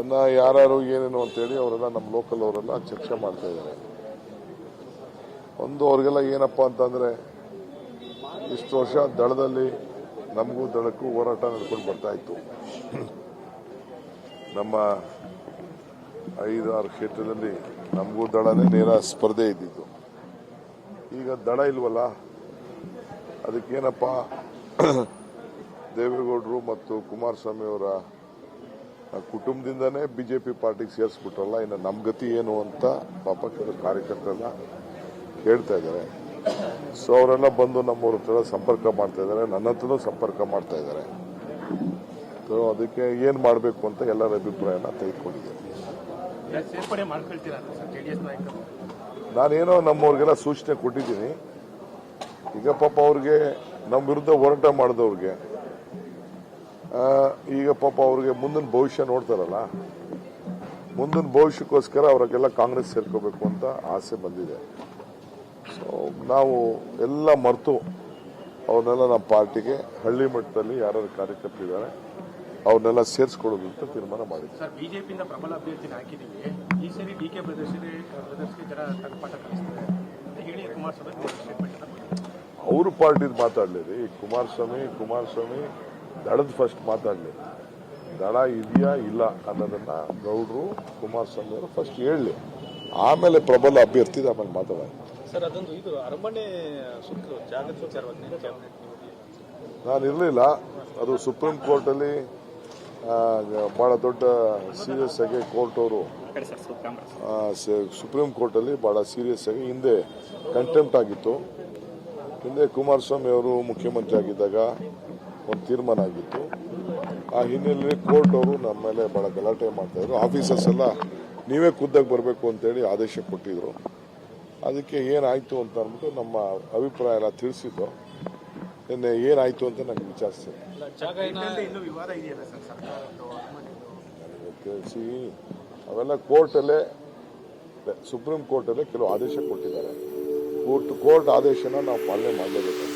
ಇನ್ನ ಯಾರು ಏನೇನು ಅಂತೇಳಿ ಅವರೆಲ್ಲ ನಮ್ಮ ಲೋಕಲ್ ಅವರೆಲ್ಲ ಚರ್ಚೆ ಮಾಡ್ತಾ ಇದ್ದಾರೆ. ಒಂದು ಅವ್ರಿಗೆಲ್ಲ ಏನಪ್ಪ ಅಂತಂದ್ರೆ, ಇಷ್ಟು ವರ್ಷ ದಳದಲ್ಲಿ ನಮಗೂ ದಳಕ್ಕೂ ಹೋರಾಟ ನಡ್ಕೊಂಡು ಬರ್ತಾ ಇತ್ತು. ನಮ್ಮ ಐದು ಆರು ಕ್ಷೇತ್ರದಲ್ಲಿ ನಮಗೂ ದಳನೇ ನೇರ ಸ್ಪರ್ಧೆ ಇದ್ದಿತ್ತು ಈಗ ದಳ ಇಲ್ವಲ್ಲ, ಅದಕ್ಕೇನಪ್ಪ, ದೇವೇಗೌಡರು ಮತ್ತು ಕುಮಾರಸ್ವಾಮಿ ಅವರ ಕುಟುಂಬದಿಂದನೇ ಬಿಜೆಪಿ ಪಾರ್ಟಿಗೆ ಸೇರಿಸ್ಬಿಟ್ರಲ್ಲ ಇನ್ನು ನಮ್ಮ ಗತಿ ಏನು ಅಂತ ಪಾಪ ಕೆಲವು ಕಾರ್ಯಕರ್ತರೆಲ್ಲ ಹೇಳ್ತಾ ಇದ್ದಾರೆ. ಸೊ ಅವರೆಲ್ಲ ಬಂದು ನಮ್ಮವ್ರ ಹತ್ರ ಸಂಪರ್ಕ ಮಾಡ್ತಾ ಇದ್ದಾರೆ ನನ್ನ ಹತ್ರನೂ ಸಂಪರ್ಕ ಮಾಡ್ತಾ ಇದ್ದಾರೆ. ಸೊ ಅದಕ್ಕೆ ಏನು ಮಾಡಬೇಕು ಅಂತ ಎಲ್ಲರ ಅಭಿಪ್ರಾಯನ ತೆಗೆದುಕೊಂಡಿದ್ದೇನೆ. ನಾನೇನೋ ನಮ್ಮವ್ರಿಗೆಲ್ಲ ಸೂಚನೆ ಕೊಟ್ಟಿದ್ದೀನಿ. ಈಗ ಪಾಪ ಅವ್ರಿಗೆ ನಮ್ಮ ವಿರುದ್ಧ ಹೋರಾಟ ಮಾಡಿದವ್ರಿಗೆ ಈಗ ಪಾಪ ಅವ್ರಿಗೆ ಮುಂದಿನ ಭವಿಷ್ಯ ನೋಡ್ತಾರಲ್ಲ ಮುಂದಿನ ಭವಿಷ್ಯಕ್ಕೋಸ್ಕರ ಅವ್ರಿಗೆಲ್ಲ ಕಾಂಗ್ರೆಸ್ ಸೇರ್ಕೋಬೇಕು ಅಂತ ಆಸೆ ಬಂದಿದೆ. ಸೊ ನಾವು ಎಲ್ಲ ಮರೆತು ಅವನ್ನೆಲ್ಲ ನಮ್ಮ ಪಾರ್ಟಿಗೆ ಹಳ್ಳಿ ಮಟ್ಟದಲ್ಲಿ ಯಾರ್ಯಾರು ಕಾರ್ಯಕರ್ತರಿದ್ದಾರೆ ಅವ್ರನ್ನೆಲ್ಲ ಸೇರಿಸ್ಕೊಳ್ಳೋದು ಅಂತ ತೀರ್ಮಾನ ಮಾಡಿದ್ವಿ. ಸರ್ ಬಿಜೆಪಿಯಿಂದ ಪ್ರಬಲ ಅಭ್ಯರ್ಥಿನ ಹಾಕಿದ್ದೀವಿ ಈ ಸರಿ ಡಿ ಕೆ ಬ್ರದರ್ಸ್ಗೆ ಬ್ರದರ್ಸ್ಗೆ ಜನ ತಗ್ಪಾಠ ಕಲಿಸ್ತಾರೆ ಅಂತ ಹೇಳಿ ಕುಮಾರಸ್ವಾಮಿ ಸ್ಟೇಟ್ಮೆಂಟ್ ಅವ್ರ ಪಾರ್ಟಿದ್ ಮಾತಾಡ್ಲಿರಿ ಕುಮಾರಸ್ವಾಮಿ ಕುಮಾರಸ್ವಾಮಿ ದಳದ ಫಸ್ಟ್ ಮಾತಾಡಲಿ. ದಡ ಇದೆಯಾ ಇಲ್ಲ ಅನ್ನೋದನ್ನ ಗೌಡ್ರು ಕುಮಾರಸ್ವಾಮಿ ಅವರು ಫಸ್ಟ್ ಹೇಳಲಿ. ಆಮೇಲೆ ಪ್ರಬಲ ಅಭ್ಯರ್ಥಿ ಆಮೇಲೆ ಮಾತಾಡ ಸರ್ ಅದೊಂದು ಇದು ಅರಮನೆ ಸುತ್ತಲೂ ಜಾಗದ ವಿಚಾರವಾಗಿ ಕ್ಯಾಬಿನೆಟ್ ನಾನು ಇರಲಿಲ್ಲ. ಅದು ಸುಪ್ರೀಂ ಕೋರ್ಟಲ್ಲಿ ಭಾಳ ಬಹಳ ದೊಡ್ಡ ಸೀರಿಯಸ್ ಆಗಿ ಕೋರ್ಟ್ ಅವರು ಸುಪ್ರೀಂ ಕೋರ್ಟಲ್ಲಿ ಬಹಳ ಸೀರಿಯಸ್ ಆಗಿ ಹಿಂದೆ ಕಂಟೆಂಪ್ಟ್ ಆಗಿತ್ತು. ಹಿಂದೆ ಕುಮಾರಸ್ವಾಮಿ ಅವರು ಮುಖ್ಯಮಂತ್ರಿ ಆಗಿದ್ದಾಗ ಒಂದು ತೀರ್ಮಾನ ಆಗಿತ್ತು. ಆ ಹಿನ್ನೆಲೆಯಲ್ಲಿ ಕೋರ್ಟ್ ಅವರು ನಮ್ಮ ಮೇಲೆ ಬಹಳ ಗಲಾಟೆ ಮಾಡ್ತಾ ಇದ್ರು. ಆಫೀಸರ್ಸ್ ಎಲ್ಲ ನೀವೇ ಖುದ್ದಾಗಿ ಬರಬೇಕು ಅಂತೇಳಿ ಆದೇಶ ಕೊಟ್ಟಿದ್ರು. ಅದಕ್ಕೆ ಏನಾಯಿತು ಅಂತ ಅಂದ್ಬಿಟ್ಟು ನಮ್ಮ ಅಭಿಪ್ರಾಯ ಎಲ್ಲ ತಿಳಿಸಿದ್ರು ನಿನ್ನೆ ಏನಾಯಿತು ಅಂತ ನನಗೆ ವಿಚಾರಿಸ್ತೇನೆ. ಸಿ ಅವೆಲ್ಲ ಕೋರ್ಟಲ್ಲೇ ಸುಪ್ರೀಂ ಕೋರ್ಟಲ್ಲೇ ಕೆಲವು ಆದೇಶ ಕೊಟ್ಟಿದ್ದಾರೆ. ಕೋರ್ಟ್ ಕೋರ್ಟ್ ಆದೇಶನ ನಾವು ಪಾಲನೆ ಮಾಡಲೇಬೇಕು.